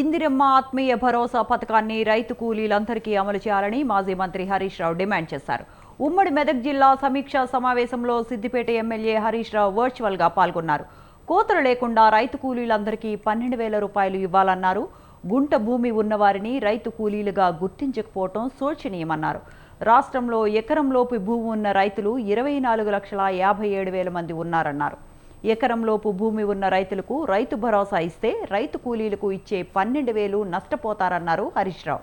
ఇందిరమ్మ ఆత్మీయ భరోసా పథకాన్ని రైతు కూలీలందరికీ అమలు చేయాలని మాజీ మంత్రి హరీష్ రావు డిమాండ్ చేశారు. ఉమ్మడి మెదక్ జిల్లా సమీక్షా సమావేశంలో సిద్దిపేట ఎమ్మెల్యే హరీష్ రావు వర్చువల్గా పాల్గొన్నారు. కోతలు లేకుండా రైతు కూలీలందరికీ పన్నెండు వేల రూపాయలు ఇవ్వాలన్నారు. గుంట భూమి ఉన్నవారిని రైతు కూలీలుగా గుర్తించకపోవటం శోచనీయమన్నారు. రాష్ట్రంలో ఎకరంలోపు భూమి ఉన్న రైతులు ఇరవై నాలుగు లక్షల యాభై ఏడు వేల మంది ఉన్నారన్నారు. ఎకరంలోపు భూమి ఉన్న రైతులకు రైతు భరోసా ఇస్తే రైతు కూలీలకు ఇచ్చే పన్నెండు వేలు నష్టపోతారన్నారు హరీష్ రావు.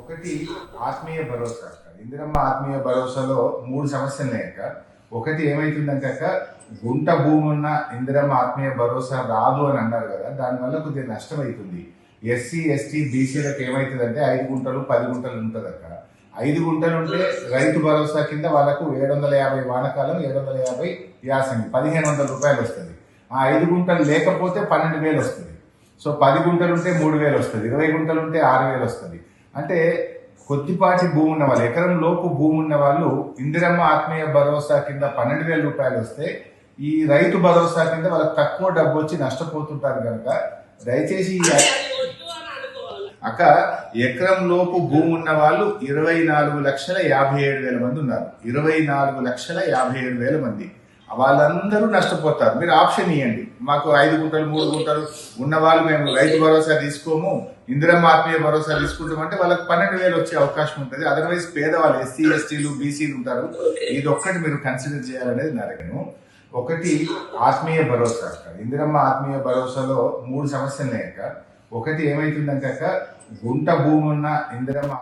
ఒకటి ఆత్మీయ భరోసా ఇందిరమ్మ ఆత్మీయ భరోసాలో మూడు సమస్యలు ఉన్నాయి అక్క. ఒకటి ఏమైతుందంటే అక్క గుంట భూమి ఉన్న ఇందిరమ్మ ఆత్మీయ భరోసా రాదు అని అన్నారు కదా దానివల్ల కొద్దిగా నష్టం అవుతుంది. ఎస్సీ ఎస్టీ బీసీలకు ఏమవుతుందంటే ఐదు గుంటలు పది గుంటలు ఉంటుంది అక్కడ ఐదు గుంటలు ఉంటే రైతు భరోసా కింద వాళ్ళకు ఏడు వందల యాభై వానకాలం ఏడు వందల యాభై యాసంగి. పదిహేను వందల రూపాయలు వస్తుంది. ఆ ఐదు గుంటలు లేకపోతే పన్నెండు వేలు వస్తుంది. సో పది గుంటలు ఉంటే మూడు వేలు వస్తుంది. ఇరవై గుంటలు ఉంటే ఆరు వేలు వస్తుంది. అంటే కొద్దిపాటి భూమి ఉన్న వాళ్ళు ఎకరం లోపు భూమి ఉన్న వాళ్ళు ఇందిరమ్మ ఆత్మీయ భరోసా కింద పన్నెండు వేల రూపాయలు వస్తే ఈ రైతు భరోసా కింద వాళ్ళకి తక్కువ డబ్బు వచ్చి నష్టపోతుంటారు కనుక దయచేసి ఈ అక్క ఎకరం లోపు భూమి ఉన్న వాళ్ళు ఇరవై నాలుగు లక్షల యాభై ఏడు వేల మంది ఉన్నారు. ఇరవై నాలుగు లక్షల యాభై ఏడు వేల మంది. వాళ్ళందరూ నష్టపోతారు. మీరు ఆప్షన్ ఇవ్వండి మాకు ఐదు గుంటలు మూడు గుంటలు ఉన్న వాళ్ళు మేము రైతు భరోసా తీసుకోము ఇందిరమ్మ ఆత్మీయ భరోసా తీసుకుంటామంటే వాళ్ళకి పన్నెండు వేలు వచ్చే అవకాశం ఉంటుంది. అదర్వైజ్ పేదవాళ్ళు ఎస్సీ ఎస్టీలు బీసీలు ఉంటారు. ఇది ఒక్కటి మీరు కన్సిడర్ చేయాలనేది నా దగ్గర ఒకటి ఆత్మీయ భరోసా అక్క. ఇందిరమ్మ ఆత్మీయ భరోసాలో మూడు సమస్యలు ఉన్నాయి అక్క ఒకటి ఏమైతుందంటే గుంట భూమి ఉన్న ఇందిరమ్మ